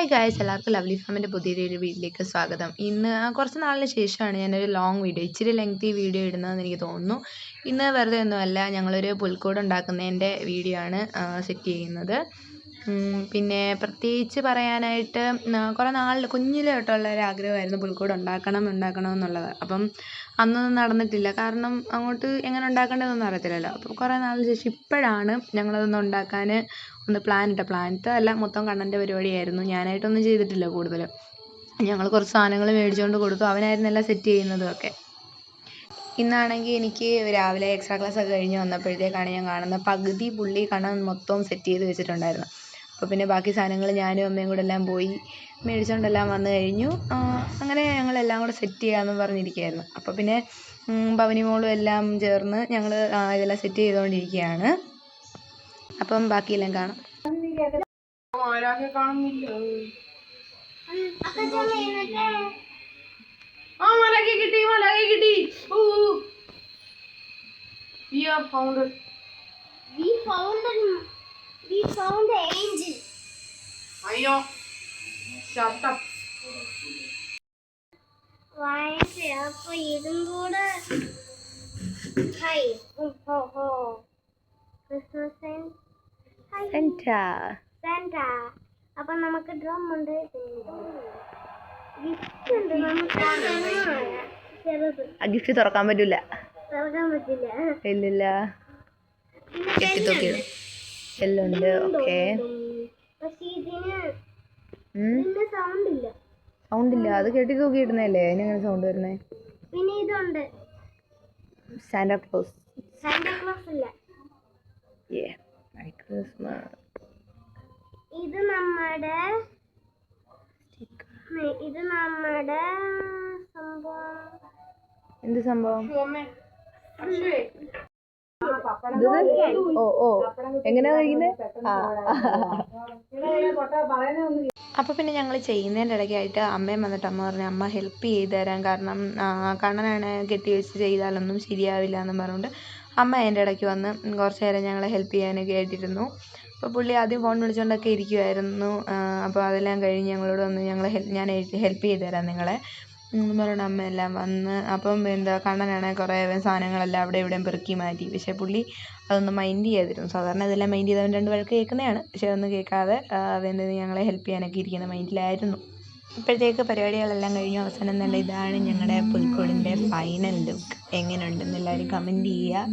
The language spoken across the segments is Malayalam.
ഹായ് ഗായ്സ് എല്ലാവർക്കും ലവ്ലി ഫാമിന്റെ പുതിയൊരു വീഡിയോയിലേക്ക് സ്വാഗതം. ഇന്ന് കുറച്ച് നാളിന് ശേഷമാണ് ഞാനൊരു ലോങ് വീഡിയോ ഇച്ചിരി ലെങ്തി വീഡിയോ ഇടുന്നതെന്ന് എനിക്ക് തോന്നുന്നു. ഇന്ന് വെറുതെ ഒന്നുമല്ല ഞങ്ങളൊരു പുൽക്കൂട് ഉണ്ടാക്കുന്നതിന്റെ വീഡിയോ ആണ് സെറ്റ് ചെയ്യുന്നത്. പിന്നെ പ്രത്യേകിച്ച് പറയാനായിട്ട് കുറേ നാളിൽ കുഞ്ഞിലെ തൊട്ടുള്ള ഒരു ആഗ്രഹമായിരുന്നു പുൽക്കൂട് ഉണ്ടാക്കണം ഉണ്ടാക്കണം എന്നുള്ളത്. അപ്പം അന്നൊന്നും നടന്നിട്ടില്ല. കാരണം അങ്ങോട്ട് എങ്ങനെ ഉണ്ടാക്കേണ്ടതെന്നൊന്നും അറിയത്തില്ലല്ലോ. അപ്പോൾ കുറേ നാളിന് ശേഷം ഇപ്പോഴാണ് ഞങ്ങളതൊന്ന് ഉണ്ടാക്കാൻ ഒന്ന് പ്ലാൻ ഇട്ട പ്ലാൻ അല്ല മൊത്തം കണ്ണന്റെ പരിപാടിയായിരുന്നു. ഞാനായിട്ടൊന്നും ചെയ്തിട്ടില്ല കൂടുതൽ ഞങ്ങൾ കുറച്ച് സാധനങ്ങൾ മേടിച്ചുകൊണ്ട് കൊടുത്തു. അവനായിരുന്നു എല്ലാം സെറ്റ് ചെയ്യുന്നതും ഒക്കെ. ഇന്നാണെങ്കിൽ എനിക്ക് രാവിലെ എക്സ്ട്രാ ക്ലാസ് ഒക്കെ കഴിഞ്ഞ് വന്നപ്പോഴത്തേക്കാണ് ഞാൻ കാണുന്നത്. പകുതി പുള്ളി കണ്ണൻ മൊത്തവും സെറ്റ് ചെയ്ത് വെച്ചിട്ടുണ്ടായിരുന്നു. അപ്പോൾ പിന്നെ ബാക്കി സാധനങ്ങൾ ഞാനും അമ്മയും കൂടെ എല്ലാം പോയി മേടിച്ചുകൊണ്ടെല്ലാം വന്നു കഴിഞ്ഞു. അങ്ങനെ ഞങ്ങളെല്ലാം കൂടെ സെറ്റ് ചെയ്യാമെന്ന് പറഞ്ഞിരിക്കുകയായിരുന്നു അപ്പോൾ പിന്നെ ഭവനി മോളും എല്ലാം ചേർന്ന് ഞങ്ങൾ ഇതെല്ലാം സെറ്റ് ചെയ്തുകൊണ്ടിരിക്കുകയാണ് അപ്പം ബാക്കിയെല്ലാം കാണാം. ആ മലകി കിട്ടി മലകി കിട്ടി We angel. അയ്യോ ഷട്ട് അപ്പ് വായന അപ്പൊ ഇതും കൂടെ ഹായ് ഹോ ഹോ ക്രിസ്മസ് സാന്റ അപ്പൊ നമുക്ക് ഡ്രം ഉണ്ട്. ഗിഫ്റ്റ് ഉണ്ട് നമുക്ക്. ചെറുത്. ഗിഫ്റ്റ് തുറക്കാൻ പറ്റില്ല തുറക്കാൻ പറ്റില്ല. ഇല്ലില്ല. പിന്നെ കെട്ടി തൂക്കിയത് എല്ലാം ഉണ്ട് ഓക്കെ പക്ഷെ ഇതിന് ഇതിന്റെ സൗണ്ട് ഇല്ല സൗണ്ട് ഇല്ല അത് കെട്ടി തൂക്കിയിടുന്നതല്ലേ? അതിനെങ്ങനെ സൗണ്ട് വരുന്നേ? പിന്നെ ഇതുണ്ട്. സാന്റാ ക്ലോസ് സാന്റാക്ലോസ് ഇല്ല. ഏ ക്രിസ്മസ് ഇത് നമ്മുടെ ഇത് നമ്മുടെ സംഭവം. എന്ത് സംഭവം? ഓ ഓ. എങ്ങനെയാ കഴിക്കുന്നത് അപ്പോൾ പിന്നെ ഞങ്ങൾ ചെയ്യുന്നതിന്റെ ഇടയ്ക്കായിട്ട് അമ്മയും വന്നിട്ട് അമ്മ പറഞ്ഞു അമ്മ ഹെൽപ്പ് ചെയ്ത് തരാം കാരണം കണ്ണനാണ് കെട്ടി വെച്ച് ചെയ്താലൊന്നും ശരിയാവില്ല എന്നും പറഞ്ഞുകൊണ്ട് അമ്മ അതിന്റെ ഇടയ്ക്ക് വന്ന് കുറച്ച് നേരം ഞങ്ങളെ ഹെൽപ്പ് ചെയ്യാനൊക്കെ ആയിട്ടിരുന്നു അപ്പോൾ പുള്ളി ആദ്യം ഫോൺ വിളിച്ചുകൊണ്ടൊക്കെ ഇരിക്കുമായിരുന്നു അപ്പോൾ അതെല്ലാം കഴിഞ്ഞ് ഞങ്ങളോട് വന്ന് ഞങ്ങൾ ഞാൻ ഹെൽപ്പ് ചെയ്ത് തരാം നിങ്ങളെ. എന്ന് പറഞ്ഞിട്ട് അമ്മയെല്ലാം വന്ന് അപ്പം എന്താ കണ്ണനാണെങ്കിൽ കുറേ സാധനങ്ങളെല്ലാം അവിടെ ഇവിടെയും പെറുക്കി മാറ്റി. പക്ഷേ പുള്ളി അതൊന്നും മൈൻഡ് ചെയ്യാതിരുന്നു സാധാരണ ഇതെല്ലാം മൈൻഡ് ചെയ്ത് അവൻ രണ്ട് വഴക്ക് കേൾക്കുന്നതാണ്. പക്ഷേ അതൊന്നും കേൾക്കാതെ അവന്റെ ഞങ്ങളെ ഹെൽപ്പ് ചെയ്യാനൊക്കെ ഇരിക്കുന്ന മൈൻഡിലായിരുന്നു. ഇപ്പോഴത്തേക്ക് പരിപാടികളെല്ലാം കഴിഞ്ഞു. അവസാനം നല്ല ഇതാണ് ഞങ്ങളുടെ പുൽക്കൂടിന്റെ ഫൈനൽ ലുക്ക് എങ്ങനെയുണ്ടെന്ന് എല്ലാവരും കമന്റ് ചെയ്യുക.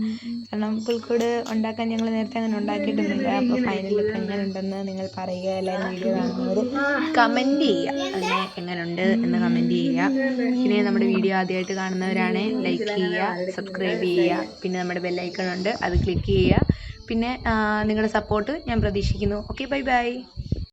കാരണം പുൽക്കൂട് ഉണ്ടാക്കാൻ ഞങ്ങൾ നേരത്തെ അങ്ങനെ ഉണ്ടാക്കിയിട്ടൊന്നുമില്ല. അപ്പോൾ ഫൈനൽ ലുക്ക് എങ്ങനെയുണ്ടെന്ന് നിങ്ങൾ പറയുക. എല്ലാവരും വീഡിയോ കാണുന്നവർ കമന്റ് ചെയ്യുക. അങ്ങനെ എങ്ങനെയുണ്ട് എന്ന് കമന്റ് ചെയ്യുക. പിന്നെ നമ്മുടെ വീഡിയോ ആദ്യമായിട്ട് കാണുന്നവരാണ് ലൈക്ക് ചെയ്യുക സബ്സ്ക്രൈബ് ചെയ്യുക. പിന്നെ നമ്മുടെ ബെല്ലൈക്കൺ ഉണ്ട് അത് ക്ലിക്ക് ചെയ്യുക. പിന്നെ നിങ്ങളുടെ സപ്പോർട്ട് ഞാൻ പ്രതീക്ഷിക്കുന്നു. Okay bye bye